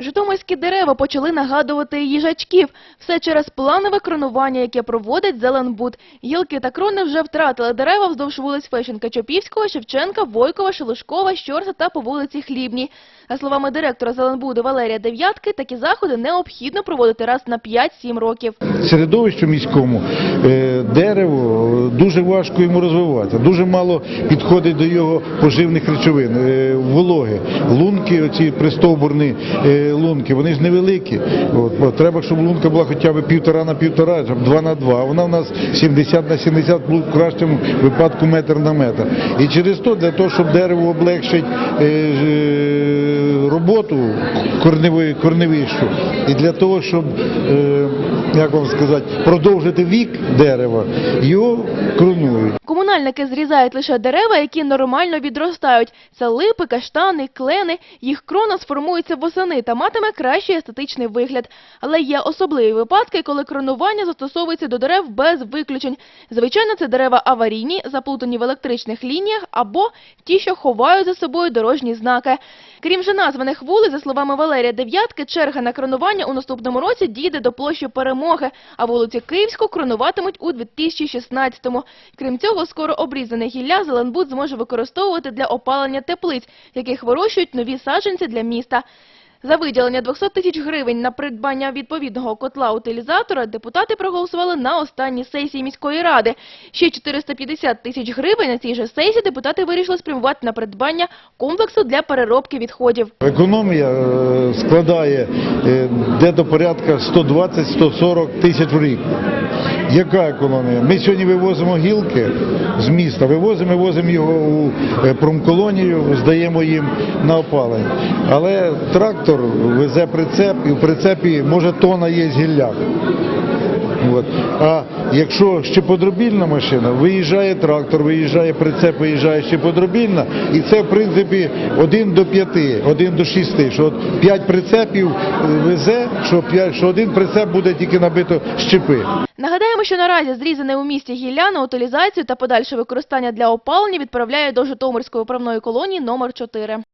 Житомирські дерева почали нагадувати їжачків. Все через планове кронування, яке проводить Зеленбуд. Гілки та крони вже втратили дерева вздовж вулиць Фещенка Чопівського, Шевченка, Войкова, Шелушкова, Щорса та по вулиці Хлібній. За словами директора Зеленбуду Валерія Дев'ятки, такі заходи необхідно проводити раз на 5-7 років. середовищу міському е, дерево дуже важко йому розвиватися. Дуже мало підходить до його поживних речовин, е, вологи, лунки, оці пристовбурні е, лунки, вони ж невеликі. От, треба, щоб лунка була хоча б півтора на півтора, щоб два на два. Вона в нас 70 на 70, ну, в кращому випадку метр на метр. І через то, для того, щоб дерево облегшить е, е, роботу корневої, корневищу, і для того, щоб е, як вам сказати, продовжити вік дерева, його кронують. Комунальники зрізають лише дерева, які нормально відростають. Це липи, каштани, клени. Їх крона сформується восени та матиме кращий естетичний вигляд. Але є особливі випадки, коли кронування застосовується до дерев без виключень. Звичайно, це дерева аварійні, заплутані в електричних лініях або ті, що ховають за собою дорожні знаки. Крім же названих вулиць, за словами Валерія Дев'ятки, черга на кронування у наступному році дійде до площі Перемоги, а вулицю Київську кронуватимуть у 2016-му. Крім цього, скоро обрізане гілля Зеленбуд зможе використовувати для опалення теплиць, яких вирощують нові саджанці для міста. За виділення 200 тисяч гривень на придбання відповідного котла-утилізатора депутати проголосували на останній сесії міської ради. Ще 450 тисяч гривень на цій же сесії депутати вирішили спрямувати на придбання комплексу для переробки відходів. Економія е, складає е, де до порядка 120-140 тисяч в рік. Яка економія? Ми сьогодні вивозимо гілки з міста, вивозимо, вивозимо його у е, промколонію, здаємо їм на опалення. Але трактор везе прицеп, і в прицепі може тона є гілля. От. А якщо щеподробільна машина, виїжджає трактор, виїжджає прицеп, виїжджає щеподробільна, і це в принципі 1 до 5, 1 до 6, що от 5 прицепів везе, що, 5, що один прицеп буде тільки набито щепи. Нагадаємо, що наразі зрізане у місті гілля на утилізацію та подальше використання для опалення відправляє до Житомирської управної колонії номер 4.